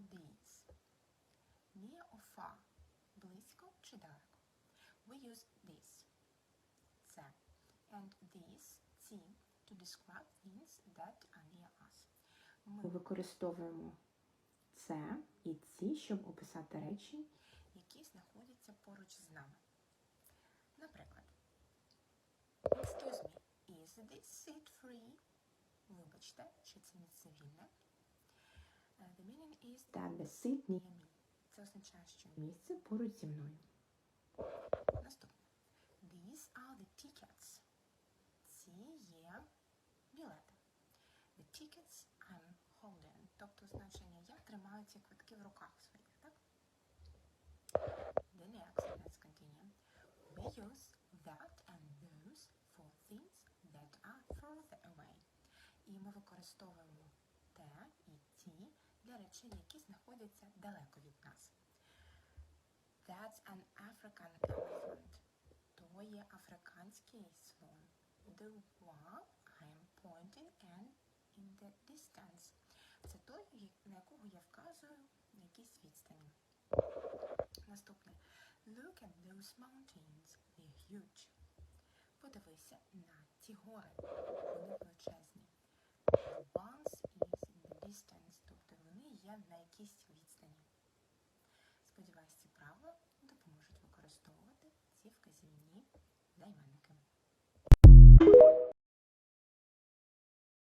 these? Near or far? Близько чи далеко? We use this. Це. And these, ці, to describe things that are near us. Ми використовуємо це і ці, щоб описати речі. які знаходяться поруч з нами. Наприклад, Excuse me, is this seat free? Вибачте, чи це місце вільне? Uh, The meaning is That the near me. Це означає, що місце поруч зі мною. Наступне. These are the tickets. Ці є білети. The tickets I'm holding. Тобто значення я тримаю ці квитки в руках своїх, так? The next, let's continue. We use that and those for things that are further away. І ми використовуємо для речей, які знаходяться далеко від нас. That's an African elephant. То є африканський слон. The one I'm pointing and in the distance. Це той, на якого я вказую на якійсь відстані. Наступне. Look at those mountains. They're huge. Подивися на ці гори. Вони величезні. The ones is in the distance. Тобто вони є на якійсь відстані. Сподіваюсь,